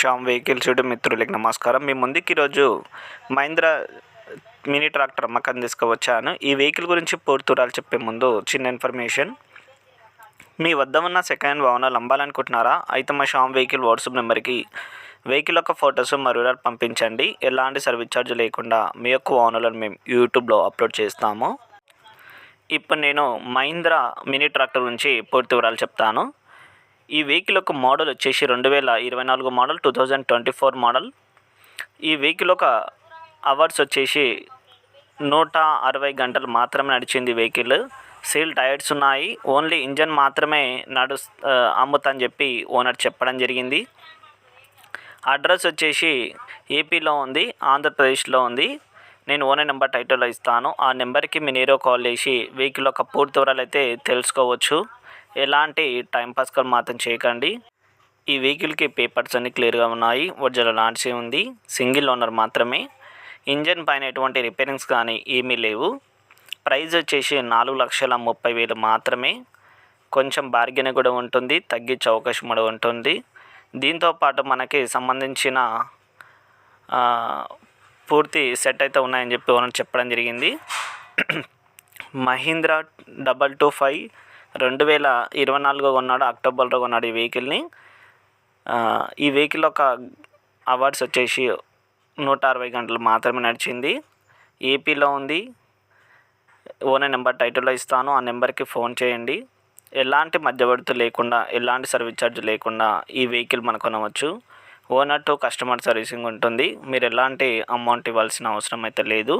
Shyam vehicles YouTube మిత్రులకి నమస్కారం. మీ ముందుకి ఈరోజు మహీంద్రా మినీ ట్రాక్టర్ అమ్మకం తీసుకువచ్చాను. ఈ వెహికల్ గురించి పూర్తి చెప్పే ముందు చిన్న ఇన్ఫర్మేషన్. మీ వద్ద ఉన్న సెకండ్ హ్యాండ్ వాహనాలు అమ్మాలనుకుంటున్నారా? అయితే మా షామ్ వెహికల్ వాట్సాప్ నెంబర్కి వెహికల్ యొక్క ఫొటోస్ మరో పంపించండి. ఎలాంటి సర్వీస్ ఛార్జ్ లేకుండా మీ యొక్క వాహనాలను మేము యూట్యూబ్లో అప్లోడ్ చేస్తాము. ఇప్పుడు నేను మహీంద్రా మినీ ట్రాక్టర్ గురించి పూర్తి వివరాలు చెప్తాను. ఈ వెహికల్ యొక్క మోడల్ వచ్చేసి రెండు వేల ఇరవై నాలుగు model two thousand twenty four model. ఈ వెహికల్ ఒక అవర్స్ వచ్చేసి నూట అరవై గంటలు మాత్రమే నడిచింది వెహికల్. సీల్ టైర్స్ ఉన్నాయి. ఓన్లీ ఇంజన్ మాత్రమే నడు అమ్ముతా అని చెప్పి ఓనర్ చెప్పడం జరిగింది. అడ్రస్ వచ్చేసి ఏపీలో ఉంది ఆంధ్రప్రదేశ్లో ఉంది. నేను ఓనర్ నెంబర్ టైటిల్లో ఇస్తాను. ఆ నెంబర్కి మీ నేరో కాల్ చేసి వెహికల్ యొక్క పూర్తి వివరాలు అయితే తెలుసుకోవచ్చు. ఎలాంటి టైంపాస్ పాస్కల్ మాత్రం చేయకండి. ఈ వెహికల్కి పేపర్స్ అన్ని క్లియర్గా ఉన్నాయి. ఒరిజినల్ ఆర్సీ ఉంది. సింగిల్ ఓనర్ మాత్రమే. ఇంజన్ పైన ఎటువంటి రిపేరింగ్స్ కానీ ఏమీ లేవు. ప్రైజ్ వచ్చేసి నాలుగు లక్షల ముప్పై వేలు మాత్రమే. కొంచెం బార్గెన్ కూడా ఉంటుంది. తగ్గించే అవకాశం కూడా ఉంటుంది. దీంతో పాటు మనకి సంబంధించిన పూర్తి సెట్ అయితే ఉన్నాయని చెప్పి ఓనర్ చెప్పడం జరిగింది. మహీంద్రా డబల్ టూ ఫైవ్ రెండు వేల ఇరవై నాలుగు కొన్నాడు అక్టోబర్లో కొన్నాడు ఈ వెహికల్ని. ఈ వెహికల్ ఒక అవార్డ్స్ వచ్చేసి నూట అరవై గంటలు మాత్రమే నడిచింది. ఏపీలో ఉంది. ఓనర్ నెంబర్ టైటిల్లో ఇస్తాను. ఆ నెంబర్కి ఫోన్ చేయండి. ఎలాంటి మధ్యవర్తి లేకుండా ఎలాంటి సర్వీస్ ఛార్జ్ లేకుండా ఈ వెహికల్ మనం కొనవచ్చు. ఓనర్ టు కస్టమర్ సర్వీసింగ్ ఉంటుంది. మీరు ఎలాంటి అమౌంట్ ఇవ్వాల్సిన అవసరం అయితే లేదు.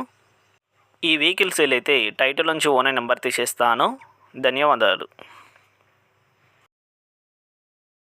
ఈ వెహికల్ సేల్ అయితే టైటిల్ నుంచి ఓనర్ నెంబర్ తీసేస్తాను. ధన్యవాదాలు